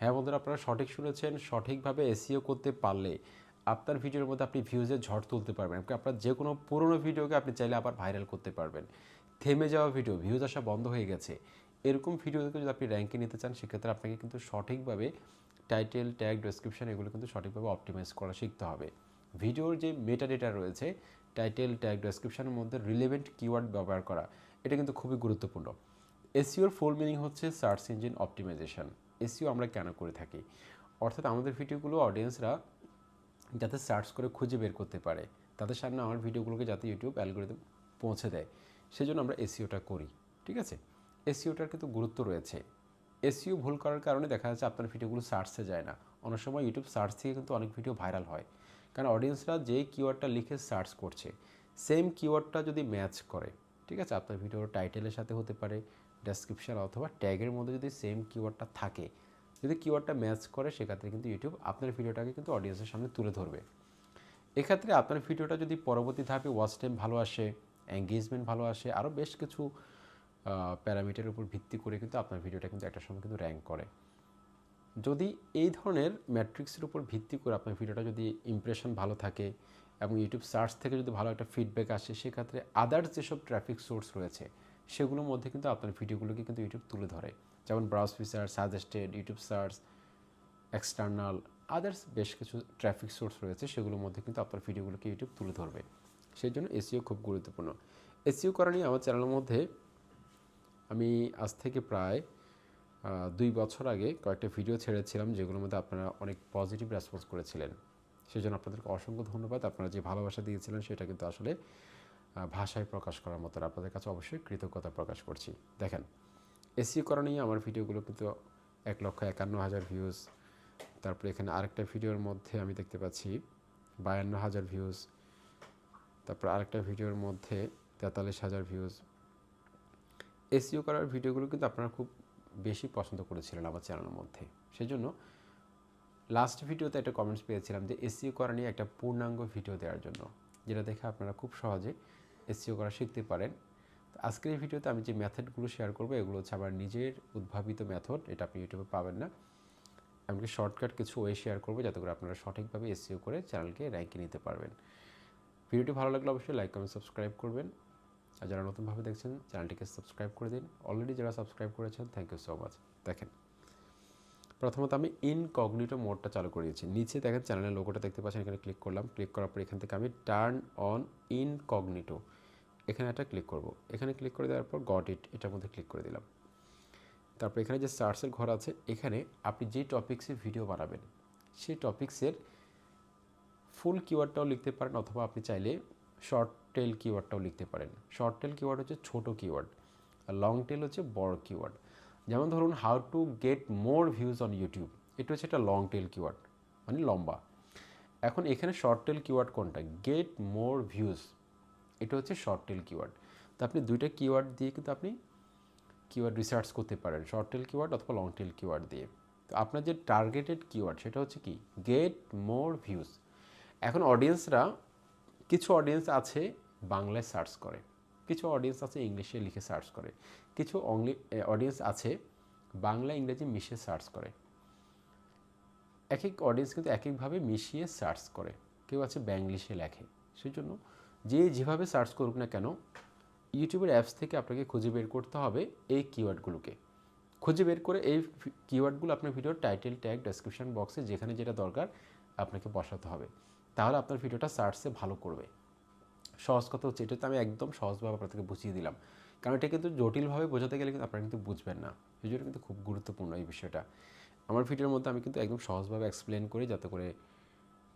হ্যাঁ বন্ধুরা, আপনারা সঠিক শুনেছেন, সঠিকভাবে এসিও করতে পারলে আপনার ভিডিওর মধ্যে আপনি ভিউজের ঝড় তুলতে পারবেন। আপনার যে কোনো পুরনো ভিডিওকে আপনি চাইলে আবার ভাইরাল করতে পারবেন। থেমে যাওয়া ভিডিও ভিউজ আসা বন্ধ হয়ে গেছে। এরকম ভিডিওকে যদি আপনি র্যাঙ্কে নিতে চান, সেক্ষেত্রে আপনাকে কিন্তু সঠিকভাবে টাইটেল ট্যাগ ডেসক্রিপশন এগুলো কিন্তু সঠিকভাবে অপটিমাইজ করা শিখতে হবে। ভিডিওর যে মেটা ডেটা রয়েছে টাইটেল ট্যাগ ডেসক্রিপশনের মধ্যে রিলেভেন্ট কিওয়ার্ড ব্যবহার করা, এটা কিন্তু খুবই গুরুত্বপূর্ণ। এসিওর ফুল মিনিং হচ্ছে সার্চ ইঞ্জিন অপটিমাইজেশন এসিও আমরা কেন করে থাকি? অর্থাৎ আমাদের ভিডিওগুলো অডিয়েন্সরা যাতে সার্চ করে খুঁজে বের করতে পারে। তাদের সামনে আমার ভিডিওগুলোকে যাতে ইউটিউব অ্যালগোরিদম পৌঁছে দেয়। সেজন্য আমরা এসিওটা করি, ঠিক আছে? এসিওটার কিন্তু গুরুত্ব রয়েছে। এসিও ভুল করার কারণে দেখা যাচ্ছে আপনার ভিডিওগুলো সার্চে যায় না। অনেক সময় ইউটিউব সার্চ থেকে কিন্তু অনেক ভিডিও ভাইরাল হয়। কারণ অডিয়েন্সরা যে কিওয়ার্ডটা লিখে সার্চ করছে সেম কিওয়ার্ডটা যদি ম্যাচ করে, ঠিক আছে? আপনার ভিডিওর টাইটেলের সাথে হতে পারে ডেসক্রিপশন অথবা ট্যাগের মধ্যে যদি সেম কিওয়ার্ডটা থাকে, যদি কিওয়ার্ডটা ম্যাচ করে, সেক্ষেত্রে কিন্তু ইউটিউব আপনার ভিডিওটাকে কিন্তু অডিয়েন্সের সামনে তুলে ধরবে। এক্ষেত্রে আপনার ভিডিওটা যদি পরবর্তী ধাপে ওয়াচ টাইম ভালো আসে এঙ্গেজমেন্ট ভালো আসে আরও বেশ কিছু প্যারামিটারের উপর ভিত্তি করে কিন্তু আপনার ভিডিওটা কিন্তু একটা সময় কিন্তু র্যাঙ্ক করে। যদি এই ধরনের ম্যাট্রিক্সের উপর ভিত্তি করে আপনার ভিডিওটা যদি ইমপ্রেশন ভালো থাকে এবং ইউটিউব সার্চ থেকে যদি ভালো একটা ফিডব্যাক আসে, সেক্ষেত্রে আদার্স যেসব ট্রাফিক সোর্স রয়েছে সেগুলোর মধ্যে কিন্তু আপনার ভিডিওগুলোকে কিন্তু ইউটিউব তুলে ধরে। যেমন browse feature suggested YouTube search external others বেশ কিছু ট্রাফিক সোর্স রয়েছে, সেগুলোর মধ্যে কিন্তু আপনার ভিডিওগুলোকে ইউটিউব তুলে ধরবে। সেই জন্য এসিও খুব গুরুত্বপূর্ণ। এসিও করা নিয়ে আমার চ্যানেলের মধ্যে আমি আজ থেকে প্রায় দুই বছর আগে কয়েকটা ভিডিও ছেড়েছিলাম, যেগুলোর মধ্যে আপনারা অনেক পজিটিভ রেসপন্স করেছিলেন। সেই জন্য আপনাদেরকে অসংখ্য ধন্যবাদ। আপনারা যে ভালোবাসা দিয়েছিলেন, সেটা কিন্তু আসলে ভাষায় প্রকাশ করার মতো আপনাদের কাছে অবশ্যই কৃতজ্ঞতা প্রকাশ করছি। দেখেন, এসিও করা নিয়ে আমার ভিডিওগুলো কিন্তু এক লক্ষ একান্ন হাজার ভিউজ তারপরে এখানে আরেকটা ভিডিওর মধ্যে আমি দেখতে পাচ্ছি বায়ান্ন হাজার ভিউজ তারপর আরেকটা ভিডিওর মধ্যে তেতাল্লিশ হাজার ভিউজ এসিও করার ভিডিওগুলো কিন্তু আপনারা খুব বেশি পছন্দ করেছিলেন আমার চ্যানেলের মধ্যে। সেই জন্য লাস্ট ভিডিওতে একটা কমেন্টস পেয়েছিলাম যে এসিও করা নিয়ে একটা পূর্ণাঙ্গ ভিডিও দেওয়ার জন্য, যেটা দেখে আপনারা খুব সহজে এসিও করা শিখতে পারেন। আজকের এই ভিডিওতে আমি যে মেথডগুলো শেয়ার করব, এগুলো হচ্ছে আমার নিজের উদ্ভাবিত মেথড, এটা আপনি ইউটিউবে পাবেন না। এমনকি শর্টকাট কিছু ওয়ে শেয়ার করব, যাতে করে আপনারা সঠিকভাবে এসিও করে চ্যানেলকে র্যাঙ্কে নিতে পারবেন। ভিডিওটি ভালো লাগলে অবশ্যই লাইক কমেন্ট সাবস্ক্রাইব করবেন। আর যারা নতুনভাবে দেখছেন চ্যানেলটিকে সাবস্ক্রাইব করে দিন। অলরেডি যারা সাবস্ক্রাইব করেছেন থ্যাংক ইউ সো মাচ দেখেন, প্রথমত আমি ইনকগনিটো মোডটা চালু করে দিয়েছি। নিচে দেখেন চ্যানেলের লোগোটা দেখতে পাচ্ছেন, এখানে ক্লিক করলাম। ক্লিক করার পর এখান থেকে আমি টার্ন অন ইনকগনিটো এখানে একটা ক্লিক করব। এখানে ক্লিক করে দেওয়ার পর গট ইট এটার মধ্যে ক্লিক করে দিলাম। তারপর এখানে যে সার্চের ঘর আছে, এখানে আপনি যে টপিক্সে ভিডিও বানাবেন, সেই টপিক্সের ফুল কিওয়ার্ডটাও লিখতে পারেন অথবা আপনি চাইলে শর্ট টেল কিওয়ার্ডটাও লিখতে পারেন। শর্ট টেল কিওয়ার্ড হচ্ছে ছোট কিওয়ার্ড আর লং টেল হচ্ছে বড় কিওয়ার্ড যেমন ধরুন how to get more views on YouTube এটা হচ্ছে একটা লং টেল কিওয়ার্ড মানে লম্বা। এখন এখানে শর্ট টেল কিওয়ার্ড কোনটা? গেট মোর ভিউজ এটা হচ্ছে শর্ট টেল কিওয়ার্ড তো আপনি দুইটা কিওয়ার্ড দিয়ে কিন্তু আপনি কিওয়ার্ড রিসার্চ করতে পারেন শর্ট টেল কিওয়ার্ড অথবা লং টেল কিওয়ার্ড দিয়ে। তো আপনার যে টার্গেটেড কিওয়ার্ড সেটা হচ্ছে কি? গেট মোর ভিউজ এখন অডিয়েন্সরা কিছু অডিয়েন্স আছে বাংলায় সার্চ করে, কিছু অডিয়েন্স আছে ইংলিশে লিখে সার্চ করে, কিছু অডিয়েন্স আছে বাংলা, ইংরেজি মিশিয়ে সার্চ করে। এক এক অডিয়েন্স কিন্তু এক একভাবে মিশিয়ে সার্চ করে। কেউ আছে ব্যাংলিশে লেখে। সেই জন্য যে যেভাবে সার্চ করুক না কেন, ইউটিউবের অ্যাপস থেকে আপনাকে খুঁজে বের করতে হবে এই কিওয়ার্ডগুলোকে খুঁজে বের করে এই কিওয়ার্ডগুলো আপনার ভিডিওর টাইটেল ট্যাগ ডেসক্রিপশন বক্সে যেখানে যেটা দরকার আপনাকে বসাতে হবে। তাহলে আপনার ভিডিওটা সার্চে ভালো করবে। সহজ কথা হচ্ছে, এটা তো আমি একদম সহজভাবে আপনাদেরকে বুঝিয়ে দিলাম। কারণ এটা কিন্তু জটিলভাবে বোঝাতে গেলে কিন্তু আপনারা কিন্তু বুঝবেন না। এই জন্য কিন্তু খুব গুরুত্বপূর্ণ এই বিষয়টা। আমার ভিডিওর মধ্যে আমি কিন্তু একদম সহজভাবে এক্সপ্লেন করি, যাতে করে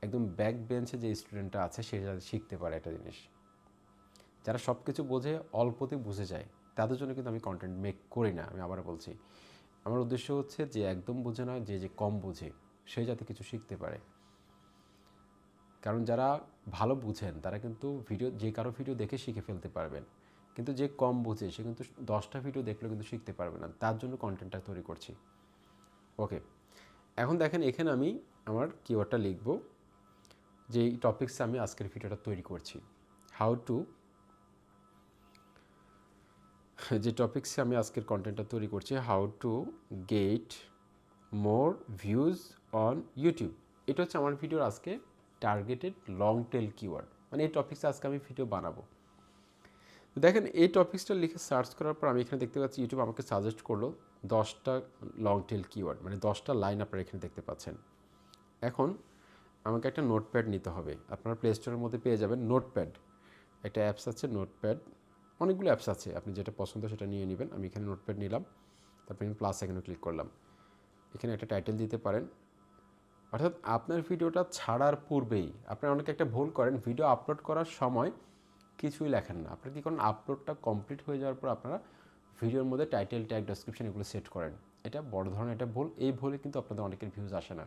একদম ব্যাক বেঞ্চে যে স্টুডেন্টটা আছে, সে শিখতে পারে একটা জিনিস। যারা সব কিছু বোঝে, অল্পতে বুঝে যায়। তাদের জন্য কিন্তু আমি কন্টেন্ট মেক করি না, আমি আবার বলছি। আমার উদ্দেশ্য হচ্ছে যে একদম বোঝে নয়, যে যে কম বোঝে, সে যাতে কিছু শিখতে পারে। কারণ যারা ভালো বুঝেন, তারা কিন্তু ভিডিও যে কারও ভিডিও দেখে শিখে ফেলতে পারবেন। কিন্তু যে কম বুঝে, সে কিন্তু দশটা ভিডিও দেখলেও কিন্তু শিখতে পারবে না। তার জন্য কন্টেন্টটা তৈরি করছি। ওকে এখন দেখেন, এখানে আমি আমার কিওয়ার্ডটা লিখব। যেই টপিক্সে আমি আজকের ভিডিওটা তৈরি করছি। হাউ টু যে টপিক্সে আমি আজকের কন্টেন্টটা তৈরি করছি how to get more views on YouTube এটা হচ্ছে আমার ভিডিওর আজকে টার্গেটেড লং টেল কিওয়ার্ড মানে এই টপিক্সে আজকে আমি ভিডিও বানাবো। দেখেন, এই টপিক্সটা লিখে সার্চ করার পর আমি এখানে দেখতে পাচ্ছি ইউটিউব আমাকে সাজেস্ট করল দশটা লং টেল কিওয়ার্ড মানে দশটা লাইন আপনারা এখানে দেখতে পাচ্ছেন। এখন আমাকে একটা নোটপ্যাড নিতে হবে। আপনার প্লে স্টোরের মধ্যে পেয়ে যাবেন নোটপ্যাড। একটা অ্যাপস আছে, নোটপ্যাড। অনেকগুলো অ্যাপস আছে, আপনি যেটা পছন্দ সেটা নিয়ে নেবেন। আমি এখানে নোটপ্যাড নিলাম, তারপরে আমি প্লাস এখানে ক্লিক করলাম। এখানে একটা টাইটেল দিতে পারেন। অর্থাৎ আপনার ভিডিওটা ছাড়ার পূর্বেই আপনারা অনেকে একটা ভুল করেন ভিডিও আপলোড করার সময় কিছুই লেখেন না। আপনারা কী করেন আপলোডটা কমপ্লিট হয়ে যাওয়ার পর আপনারা ভিডিওর মধ্যে টাইটেল ট্যাগ ডেসক্রিপশন এগুলো সেট করেন। এটা বড় ধরনের একটা ভুল। এই ভুলে কিন্তু আপনাদের অনেকের ভিউজ আসে না।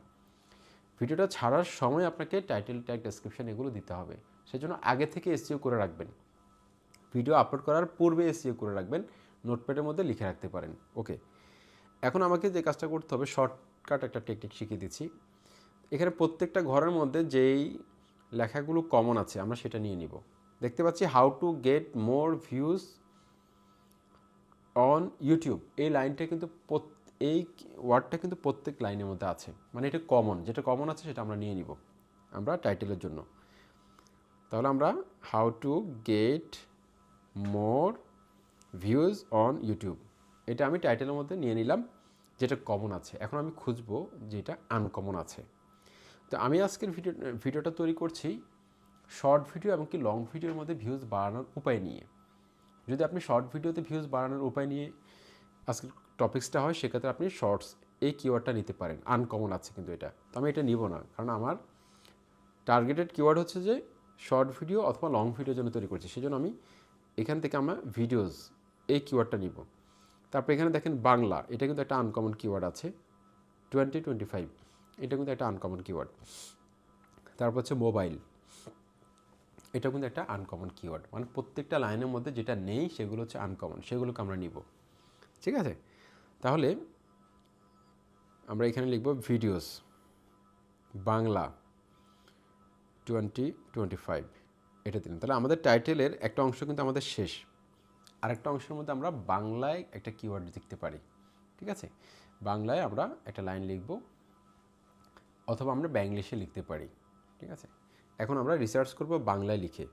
ভিডিওটা ছাড়ার সময় আপনাকে টাইটেল ট্যাগ ডেসক্রিপশন এগুলো দিতে হবে। সেজন্য আগে থেকে এসিও করে রাখবেন। ভিডিও আপলোড করার পূর্বে এসিও করে রাখবেন। নোটপ্যাডের মধ্যে লিখে রাখতে পারেন। ওকে এখন আমাকে যে কাজটা করতে হবে শর্টকাট একটা টেকনিক শিখিয়ে দিচ্ছি। এখানে প্রত্যেকটা ঘরের মধ্যে যেই লেখাগুলো কমন আছে, আমরা সেটা নিয়ে নিব। দেখতে পাচ্ছি how to get more views on YouTube এই লাইনটা কিন্তু এই ওয়ার্ডটা কিন্তু প্রত্যেক লাইনের মধ্যে আছে। মানে এটা কমন যেটা কমন আছে সেটা আমরা নিয়ে নিব, আমরা টাইটেলের জন্য। তাহলে আমরা how to get more views on YouTube এটা আমি টাইটেলের মধ্যে নিয়ে নিলাম, যেটা কমন আছে। এখন আমি খুঁজবো যেটা আনকমন আছে। তো আমি আজকের ভিডিও ভিডিওটা তৈরি করছি শর্ট ভিডিও এবং কি লং ভিডিওর মধ্যে ভিউজ বাড়ানোর উপায় নিয়ে। যদি আপনি শর্ট ভিডিওতে ভিউজ বাড়ানোর উপায় নিয়ে আজকের টপিক্সটা হয়, সেক্ষেত্রে আপনি শর্টস এই কিওয়ার্ডটা নিতে পারেন। আনকমন আছে কিন্তু এটা। তো আমি এটা নিব না, কারণ আমার টার্গেটেড কিওয়ার্ড হচ্ছে যে শর্ট ভিডিও অথবা লং ভিডিওর জন্য তৈরি করছি। সেজন্য আমি এখান থেকে আমরা ভিডিওস এই কিওয়ার্ডটা নিব। তারপর এখানে দেখেন বাংলা, এটা কিন্তু একটা আনকমন কিওয়ার্ড আছে। টোয়েন্টি টোয়েন্টি ফাইভ এটা কিন্তু একটা আনকমন কিওয়ার্ড তারপর হচ্ছে মোবাইল এটা কিন্তু একটা আনকমন কিওয়ার্ড মানে প্রত্যেকটা লাইনের মধ্যে যেটা নেই, সেগুলো হচ্ছে আনকমন সেগুলোকে আমরা নিব। ঠিক আছে? তাহলে আমরা এখানে লিখব videos Bangla twenty twenty five এটা দিলাম তাহলে আমাদের টাইটেলের একটা অংশ কিন্তু আমাদের শেষ। আরেকটা অংশের মধ্যে আমরা বাংলায় একটা কিওয়ার্ড লিখতে পারি, ঠিক আছে? বাংলায় আমরা একটা লাইন লিখব, অথবা আমরা ব্যাংলিশে লিখতে পারি, ঠিক আছে? এখন আমরা রিসার্চ করব বাংলায় লিখে।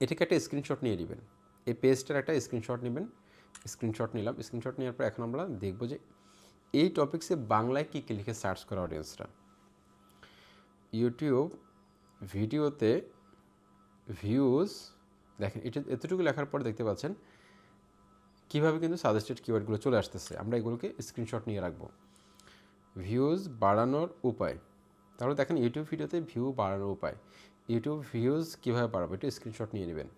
এটাকে একটা স্ক্রিনশট নিয়ে নেবেন। এই পেজটার একটা স্ক্রিনশট নেবেন। স্ক্রিনশট নিলাম। স্ক্রিনশট নেওয়ার পর এখন আমরা দেখব যে এই টপিক্সে বাংলায় কী কী লিখে সার্চ করা অডিয়েন্সরা ইউটিউব ভিডিওতে ভিউজ দেখেন, এটা এতটুকু লেখার পর দেখতে পাচ্ছেন কীভাবে কিন্তু সাজেস্টেড কিওয়ার্ডগুলো চলে আসতেছে। আমরা এগুলোকে স্ক্রিনশট নিয়ে রাখব। ভিউজ বাড়ানোর উপায়। তাহলে দেখেন ইউটিউব ভিডিওতে ভিউ বাড়ানোর উপায়। ইউটিউব ভিউজ কীভাবে বাড়াবো একটু স্ক্রিনশট নিয়ে নেবেন।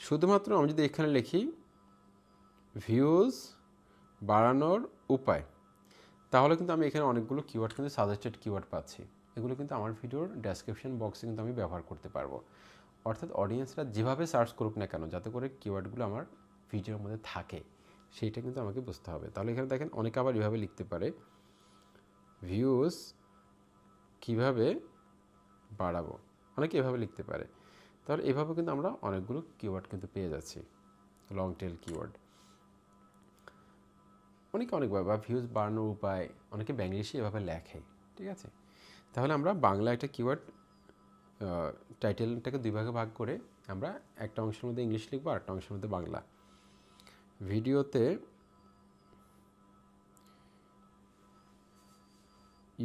শুধুমাত্র আমি যদি এখানে লিখি ভিউজ বাড়ানোর উপায়। তাহলে কিন্তু আমি এখানে অনেকগুলো কিওয়ার্ড কিন্তু সাজেস্টেড কিওয়ার্ড পাচ্ছি। এগুলো কিন্তু আমার ভিডিওর ডেসক্রিপশন বক্সে কিন্তু আমি ব্যবহার করতে পারব। অর্থাৎ অডিয়েন্সরা যেভাবে সার্চ করুক না কেন, যাতে করে কিওয়ার্ডগুলো আমার ভিডিওর মধ্যে থাকে, সেইটা কিন্তু আমাকে বুঝতে হবে। তাহলে এখানে দেখেন, অনেকে আবার এভাবে লিখতে পারে ভিউজ কীভাবে বাড়াবো? অনেকে এভাবে লিখতে পারে। তাহলে এভাবে কিন্তু আমরা অনেকগুলো কিওয়ার্ড কিন্তু পেয়ে যাচ্ছি লং টেল কিওয়ার্ড অনেকে অনেকভাবে বা ভিউজ বাড়ানোর উপায়, অনেকে ব্যাংলিশে এভাবে লেখে, ঠিক আছে? তাহলে আমরা বাংলা একটা কিওয়ার্ড টাইটেলটাকে দুই ভাগে ভাগ করে আমরা একটা অংশের মধ্যে ইংলিশ লিখব, আর একটা অংশের মধ্যে বাংলা। ভিডিওতে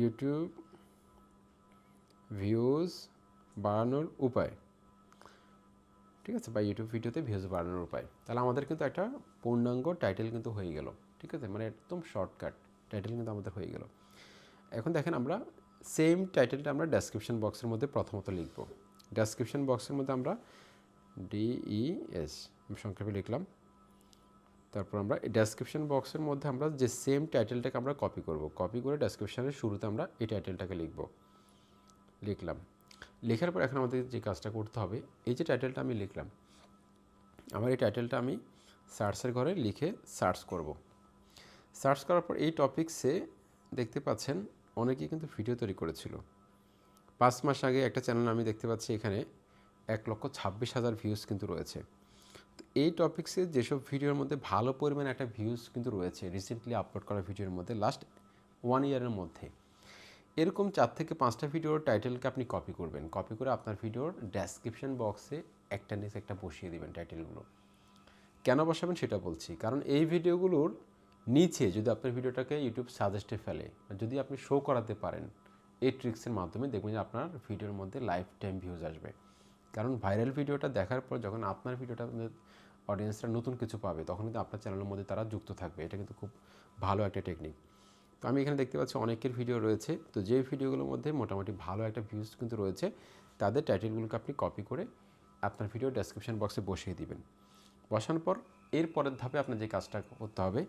ইউটিউব ভিউজ বাড়ানোর উপায়, ঠিক আছে? বা ইউটিউব ভিডিওতে ভিউজ বাড়ানোর উপায়। তাহলে আমাদের কিন্তু একটা পূর্ণাঙ্গ টাইটেল কিন্তু হয়ে গেল। ঠিক আছে? মানে একদম শর্টকাট টাইটেল কিন্তু আমাদের হয়ে গেল। এখন দেখেন আমরা সেম টাইটেলটা আমরা ডেসক্রিপশন বক্সের মধ্যে প্রথমত লিখব। ডেসক্রিপশন বক্সের মধ্যে আমরা ডিইএস সংক্ষেপে লিখলাম। তারপর আমরা এই ডেসক্রিপশন বক্সের মধ্যে আমরা যে সেম টাইটেলটাকে আমরা কপি করব কপি করে ডেসক্রিপশনের শুরুতে আমরা এই টাইটেলটাকে লিখব। লিখলাম। লেখার পর এখন আমাদের যে কাজটা করতে হবে, এই যে টাইটেলটা আমি লিখলাম, আমার এই টাইটেলটা আমি সার্চের ঘরে লিখে সার্চ করব। সার্চ করার পর এই টপিক্সে দেখতে পাচ্ছেন অনেকেই কিন্তু ভিডিও তৈরি করেছিল। পাঁচ মাস আগে একটা চ্যানেল আমি দেখতে পাচ্ছি এখানে এক লক্ষ ছাব্বিশ হাজার ভিউজ কিন্তু রয়েছে। তো এই টপিক্সে যেসব ভিডিওর মধ্যে ভালো পরিমাণে একটা ভিউজ কিন্তু রয়েছে রিসেন্টলি আপলোড করা ভিডিওর মধ্যে লাস্ট ওয়ান ইয়ারের মধ্যে, এরকম চার থেকে পাঁচটা ভিডিওর টাইটেলকে আপনি কপি করবেন। কপি করে আপনার ভিডিওর ডেসক্রিপশন বক্সে একটা নিচে একটা বসিয়ে দেবেন টাইটেলগুলো কেন বসাবেন সেটা বলছি। কারণ এই ভিডিওগুলোর নিচে যদি আপনার ভিডিওটাকে ইউটিউব সাজেস্টে ফেলে যদি আপনি শো করাতে পারেন, এই ট্রিক্সের মাধ্যমে দেখবেন যে আপনার ভিডিওর মধ্যে লাইফ টাইম ভিউজ আসবে। কারণ ভাইরাল ভিডিওটা দেখার পর যখন আপনার ভিডিওটা অডিয়েন্সরা নতুন কিছু পাবে, তখন কিন্তু আপনার চ্যানেলের মধ্যে তারা যুক্ত থাকবে। এটা কিন্তু খুব ভালো একটা টেকনিক তো আমি এখানে দেখতে পাচ্ছি অনেকের ভিডিও রয়েছে। তো যে ভিডিওগুলোর মধ্যে মোটামুটি ভালো একটা ভিউজ কিন্তু রয়েছে, তাদের টাইটেলগুলোকে আপনি কপি করে আপনার ভিডিও ডেসক্রিপশন বক্সে বসিয়ে দিবেন। বসানোর পর এর পরের ধাপে আপনার যে কাজটা করতে হবে,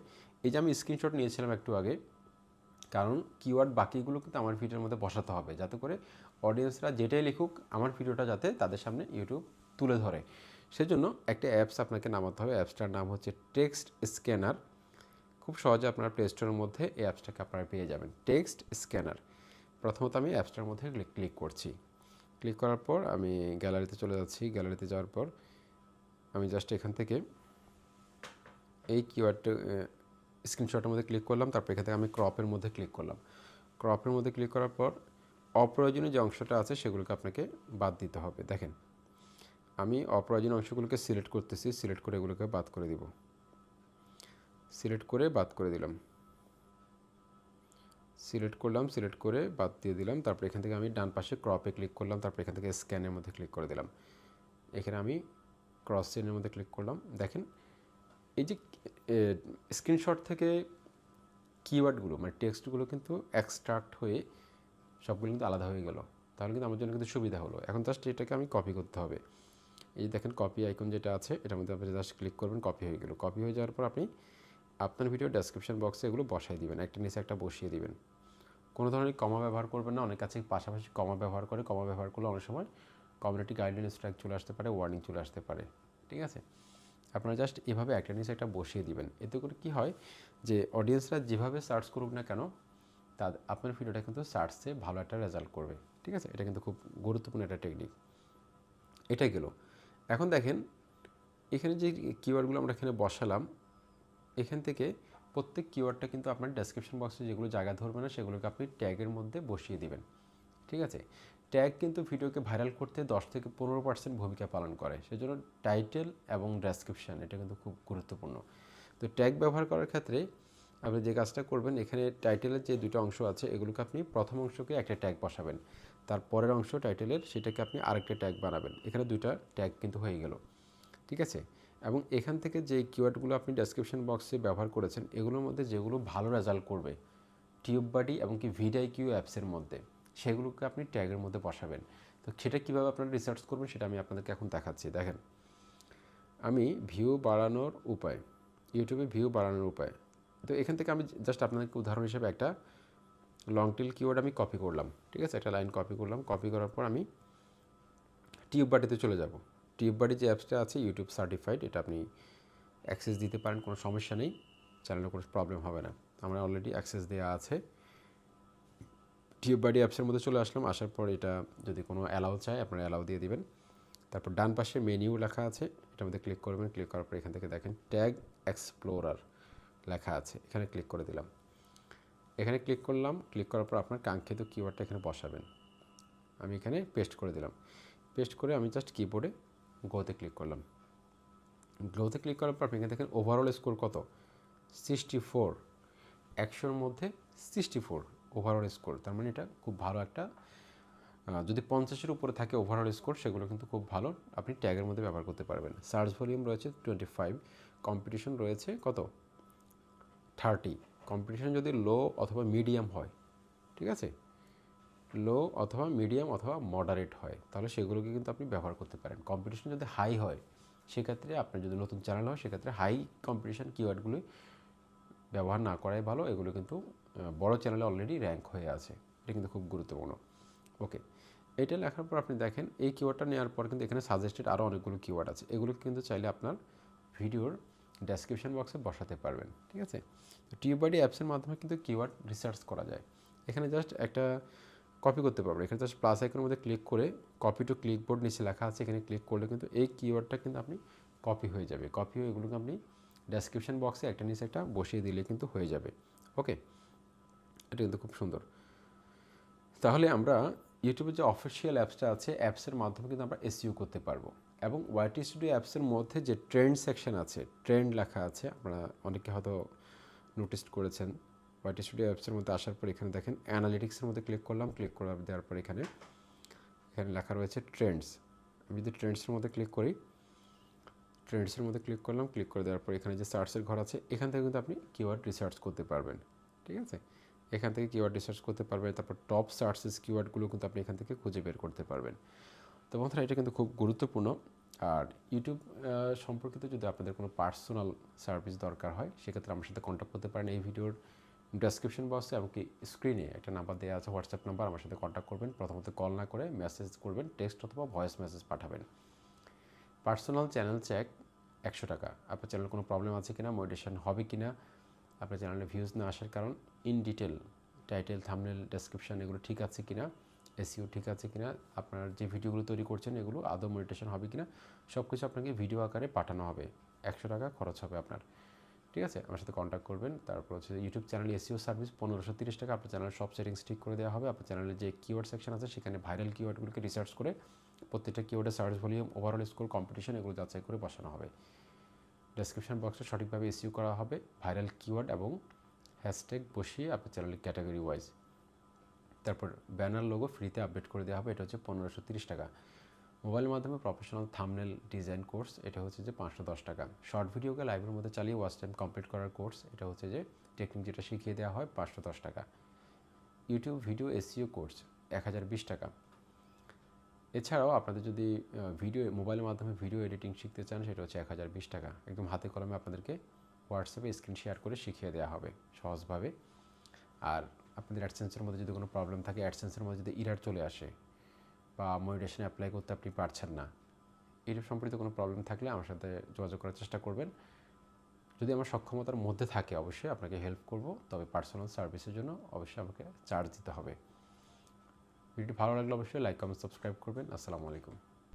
এই যে আমি স্ক্রিনশট নিয়েছিলাম একটু আগে, কারণ কিওয়ার্ড বাকিগুলো কিন্তু আমার ভিডিওর মধ্যে বসাতে হবে, যাতে করে অডিয়েন্সরা যেটাই লিখুক, আমার ভিডিওটা যাতে তাদের সামনে ইউটিউব তুলে ধরে। সেজন্য একটা অ্যাপস আপনাকে নামাতে হবে অ্যাপসটার নাম হচ্ছে টেক্সট স্ক্যানার খুব সহজে আপনার প্লে স্টোরের মধ্যে এই অ্যাপসটাকে আপনারা পেয়ে যাবেন টেক্সট স্ক্যানার প্রথমত আমি অ্যাপসটার মধ্যে ক্লিক করছি। ক্লিক করার পর আমি গ্যালারিতে চলে যাচ্ছি গ্যালারিতে যাওয়ার পর আমি জাস্ট এখান থেকে এই কিওয়ার্ডটা স্ক্রিনশটের মধ্যে ক্লিক করলাম, তারপর এখান থেকে আমি ক্রপের মধ্যে ক্লিক করলাম। ক্রপের মধ্যে ক্লিক করার পর, অপ্রয়োজনীয় যে অংশটা আছে সেগুলোকে আপনাকে বাদ দিতে হবে। দেখেন, আমি অপ্রয়োজনীয় অংশগুলোকে সিলেক্ট করতেছি সিলেক্ট করে এগুলোকে বাদ করে দিব। সিলেক্ট করে বাদ করে দিলাম। সিলেক্ট করলাম সিলেক্ট করে বাদ দিয়ে দিলাম, তারপর এখান থেকে আমি ডান পাশে ক্রপে ক্লিক করলাম, তারপর এখান থেকে স্ক্যানের মধ্যে ক্লিক করে দিলাম। এখানে আমি ক্রস চেনের মধ্যে ক্লিক করলাম। দেখেন এই যে স্ক্রিনশট থেকে কিওয়ার্ডগুলো মানে টেক্সটগুলো কিন্তু এক্সট্রাক্ট হয়ে সবগুলো কিন্তু আলাদা হয়ে গেল। তাহলে কিন্তু আমার জন্য কিন্তু সুবিধা হলো। এখন জাস্ট এটাকে আমি কপি করতে হবে। এই যে দেখেন কপি আইকন যেটা আছে, এটার মধ্যে আপনি জাস্ট ক্লিক করবেন কপি হয়ে গেল। কপি হয়ে যাওয়ার পর আপনি আপনার ভিডিও ডেসক্রিপশন বক্সে এগুলো বসাই দিবেন। একটা নিচে একটা বসিয়ে দিবেন। কোনো ধরনের কমা ব্যবহার করবেন না। অনেক কাছে পাশাপাশি কমা ব্যবহার করে। কমা ব্যবহার করলে অনেক সময় কমিউনিটি গাইডলাইন স্ট্রাইক চলে আসতে পারে ওয়ার্নিং চলে আসতে পারে। ঠিক আছে? আপনারা জাস্ট এভাবে একটা নিচে একটা বসিয়ে দিবেন। এতে করে কী হয় যে অডিয়েন্সরা যেভাবে সার্চ করুক না কেন তা আপনার ভিডিওটা কিন্তু সার্চে ভালো একটা রেজাল্ট করবে। ঠিক আছে? এটা কিন্তু খুব গুরুত্বপূর্ণ একটা টেকনিক এটাই গেল। এখন দেখেন, এখানে যে কিওয়ার্ডগুলো আমরা এখানে বসালাম, এখান থেকে প্রত্যেক কিওয়ার্ডটা কিন্তু আপনার ডেসক্রিপশন বক্সে যেগুলো জায়গা ধরবে না, সেগুলোকে আপনি ট্যাগের মধ্যে বসিয়ে দিবেন। ঠিক আছে? ট্যাগ কিন্তু ভিডিওকে ভাইরাল করতে দশ থেকে পনেরো পার্সেন্ট ভূমিকা পালন করে। সেজন্য টাইটেল এবং ডেসক্রিপশান এটা কিন্তু খুব গুরুত্বপূর্ণ। তো ট্যাগ ব্যবহার করার ক্ষেত্রে আপনি যে কাজটা করবেন, এখানে টাইটেলের যে দুটো অংশ আছে, এগুলোকে আপনি প্রথম অংশকে একটা ট্যাগ বসাবেন। তার পরের অংশ টাইটেলের সেটাকে আপনি আরেকটা ট্যাগ বানাবেন। এখানে দুইটা ট্যাগ কিন্তু হয়ে গেল। ঠিক আছে? এবং এখান থেকে যে কিওয়ার্ডগুলো আপনি ডেসক্রিপশন বক্সে ব্যবহার করেছেন, এগুলোর মধ্যে যেগুলো ভালো রেজাল্ট করবে টিউব বাডি এবং কি ভিডাই কিউ অ্যাপসের মধ্যে। সেগুলোকে আপনি ট্যাগের মধ্যে বসাবেন। তো সেটা কীভাবে আপনারা রিসার্চ করবেন সেটা আমি আপনাদেরকে এখন দেখাচ্ছি। দেখেন, আমি ভিউ বাড়ানোর উপায় ইউটিউবে ভিউ বাড়ানোর উপায়। তো এখান থেকে আমি জাস্ট আপনাদেরকে উদাহরণ হিসেবে একটা লং টেল কিওয়ার্ড আমি কপি করলাম, ঠিক আছে? একটা লাইন কপি করলাম কপি করার পর আমি টিউব বাটিতে চলে যাব। টিউব বাড়ি যে অ্যাপসটা আছে ইউটিউব সার্টিফাইড এটা আপনি অ্যাক্সেস দিতে পারেন, কোনো সমস্যা নেই চ্যানেলে কোনো প্রবলেম হবে না। আমরা অলরেডি অ্যাক্সেস দেওয়া আছে। টিউব বাডি অ্যাপসের মধ্যে চলে আসলাম। আসার পর এটা যদি কোনো অ্যালাউ চায়, আপনারা অ্যালাউ দিয়ে দিবেন। তারপর ডান পাশে মেনিউ লেখা আছে, এটার মধ্যে ক্লিক করবেন। ক্লিক করার পর এখান থেকে দেখেন ট্যাগ এক্সপ্লোরার লেখা আছে। এখানে ক্লিক করে দিলাম। এখানে ক্লিক করলাম। ক্লিক করার পর আপনার কাঙ্ক্ষিত কিওয়ার্ডটা এখানে বসাবেন। আমি এখানে পেস্ট করে দিলাম। পেস্ট করে আমি জাস্ট কিবোর্ডে গোতে ক্লিক করলাম। গ্লোতে ক্লিক করার পর আপনি এখানে দেখেন ওভারঅল স্কোর কত? সিক্সটি ফোর একশোর মধ্যে সিক্সটি ফোর ওভারঅল স্কোর তার মানে এটা খুব ভালো একটা যদি পঞ্চাশের উপরে থাকে ওভারঅল স্কোর সেগুলো কিন্তু খুব ভালো। আপনি ট্যাগের মধ্যে ব্যবহার করতে পারবেন। সার্চ ভলিউম রয়েছে টোয়েন্টি ফাইভ কম্পিটিশন রয়েছে কত? থার্টি কম্পিটিশন যদি লো অথবা মিডিয়াম হয়, ঠিক আছে? লো অথবা মিডিয়াম অথবা মডারেট হয়, তাহলে সেগুলোকে কিন্তু আপনি ব্যবহার করতে পারেন। কম্পিটিশন যদি হাই হয়, সেক্ষেত্রে আপনার যদি নতুন চ্যানেল হয়, সেক্ষেত্রে হাই কম্পিটিশন কিওয়ার্ডগুলি ব্যবহার না করাই ভালো। এগুলো কিন্তু বড় চ্যানেলে অলরেডি র্যাঙ্ক হয়ে আছে। এটা কিন্তু খুব গুরুত্বপূর্ণ। ওকে এটা লেখার পর আপনি দেখেন, এই কিওয়ার্ডটা নেওয়ার পর কিন্তু এখানে সাজেস্টেড আরও অনেকগুলো কিওয়ার্ড আছে। এগুলো কিন্তু চাইলে আপনার ভিডিওর ডেসক্রিপশন বক্সে বসাতে পারবেন। ঠিক আছে? তো টিউবাইডি অ্যাপসের মাধ্যমে কিন্তু কিওয়ার্ড রিসার্চ করা যায়। এখানে জাস্ট একটা কপি করতে পারবেন। এখানে জাস্ট প্লাস আইকনের মধ্যে ক্লিক করে কপি টু ক্লিক বোর্ড নিচে লেখা আছে। এখানে ক্লিক করলে কিন্তু এই কিওয়ার্ডটা কিন্তু আপনি কপি হয়ে যাবে। কপি হয়ে এগুলোকে আপনি ডেসক্রিপশন বক্সে একটা নিচে একটা বসিয়ে দিলে কিন্তু হয়ে যাবে। ওকে এটা কিন্তু খুব সুন্দর। তাহলে আমরা ইউটিউবের যে অফিসিয়াল অ্যাপসটা আছে অ্যাপসের মাধ্যমে কিন্তু আমরা এসইও করতে পারব। এবং ওয়াইটি স্টুডিও অ্যাপসের মধ্যে যে ট্রেন্ড সেকশন আছে ট্রেন্ড লেখা আছে, আপনারা অনেকে হয়তো নোটিস করেছেন। ওয়াইটি স্টুডিও অ্যাপসের মধ্যে আসার পর এখানে দেখেন অ্যানালিটিক্সের মধ্যে ক্লিক করলাম ক্লিক করে দেওয়ার পর এখানে এখানে লেখা রয়েছে ট্রেন্ডস আমি যদি ট্রেন্ডসের মধ্যে ক্লিক করি ট্রেন্ডসের মধ্যে ক্লিক করলাম ক্লিক করে দেওয়ার পর এখানে যে সার্চের ঘর আছে, এখান থেকে কিন্তু আপনি কিওয়ার্ড রিসার্চ করতে পারবেন। ঠিক আছে? এখান থেকে কিওয়ার্ড রিসার্চ করতে পারবেন, তারপর টপ সার্চেস কিওয়ার্ডগুলো কিন্তু আপনি এখান থেকে খুঁজে বের করতে পারবেন। তো বন্ধুরা, এটা কিন্তু খুব গুরুত্বপূর্ণ। আর ইউটিউব সম্পর্কিত যদি আপনাদের কোনো পার্সোনাল সার্ভিস দরকার হয়, সেক্ষেত্রে আমার সাথে কন্ট্যাক্ট করতে পারেন এই ভিডিওর ডেসক্রিপশন বক্সে এমনকি স্ক্রিনে একটা নাম্বার দেওয়া আছে হোয়াটসঅ্যাপ নাম্বার আমার সাথে কন্ট্যাক্ট করবেন। প্রথমত কল না করে মেসেজ করবেন টেক্সট অথবা ভয়েস মেসেজ পাঠাবেন। পার্সোনাল চ্যানেল চেক একশো টাকা। আপনার চ্যানেল কোনো প্রবলেম আছে কিনা মডিটেশন হবে কিনা আপনার চ্যানেলে ভিউজ না আসার কারণ in detail title thumbnail description এগুলো ঠিক আছে কিনা এসিও ঠিক আছে কিনা, আপনার যে ভিডিওগুলো তৈরি করছেন এগুলো আদৌ মডিটেশন হবে কিনা সব কিছু আপনাকে ভিডিও আকারে পাঠানো হবে। একশো টাকা খরচ হবে আপনার। ঠিক আছে? আমার সাথে কন্ট্যাক্ট করবেন। তারপর হচ্ছে ইউটিউব চ্যানেল এসিও সার্ভিস পনেরোশো তিরিশ টাকা আপনার চ্যানেলের সব সেটিংস ঠিক করে দেওয়া হবে। আপনার চ্যানেলের যে কিওয়ার্ড সেকশন আছে সেখানে ভাইরাল কিওয়ার্ডগুলোকে রিসার্চ করে প্রত্যেকটা কিওয়ার্ডের search volume overall score competition এগুলো যাচাই করে বসানো হবে। ডেসক্রিপশন বক্সে সঠিকভাবে এসিও করা হবে ভাইরাল কিওয়ার্ড এবং হ্যাশট্যাগ বসিয়ে আপনার চ্যানেলের ক্যাটাগরি ওয়াইজ তারপর ব্যানার লোগো ফ্রিতে আপডেট করে দেওয়া হবে, এটা হচ্ছে পনেরোশো তিরিশ টাকা। মোবাইলের মাধ্যমে প্রফেশনাল থামনেল ডিজাইন কোর্স এটা হচ্ছে যে পাঁচশো দশ টাকা। শর্ট ভিডিওকে লাইভের মধ্যে চালিয়ে ওয়াচ টাইম কমপ্লিট করার কোর্স এটা হচ্ছে যে টেকনিক যেটা শিখিয়ে দেওয়া হয়, পাঁচশো দশ টাকা। ইউটিউব ভিডিও এসিও কোর্স এক হাজার বিশ টাকা। এছাড়াও আপনাদের যদি ভিডিও মোবাইলের মাধ্যমে ভিডিও এডিটিং শিখতে চান, সেটা হচ্ছে এক হাজার বিশ টাকা। একদম হাতে কলমে আপনাদেরকে হোয়াটসঅ্যাপে স্ক্রিন শেয়ার করে শিখিয়ে দেওয়া হবে, সহজভাবে। আর আপনাদের অ্যাডসেন্সের মধ্যে যদি কোনো প্রবলেম থাকে অ্যাডসেন্সের মধ্যে যদি ইরার চলে আসে বা মনিটেশন অ্যাপ্লাই করতে আপনি পারছেন না, এর সম্পর্কিত কোনো প্রবলেম থাকলে আমার সাথে যোগাযোগ করার চেষ্টা করবেন। যদি আমার সক্ষমতার মধ্যে থাকে, অবশ্যই আপনাকে হেল্প করব, তবে পার্সোনাল সার্ভিসের জন্য অবশ্যই আমাকে চার্জ দিতে হবে। ভিডিওটি ভালো লাগলে অবশ্যই লাইক কমেন্ট সাবস্ক্রাইব করবেন। আসসালামু আলাইকুম।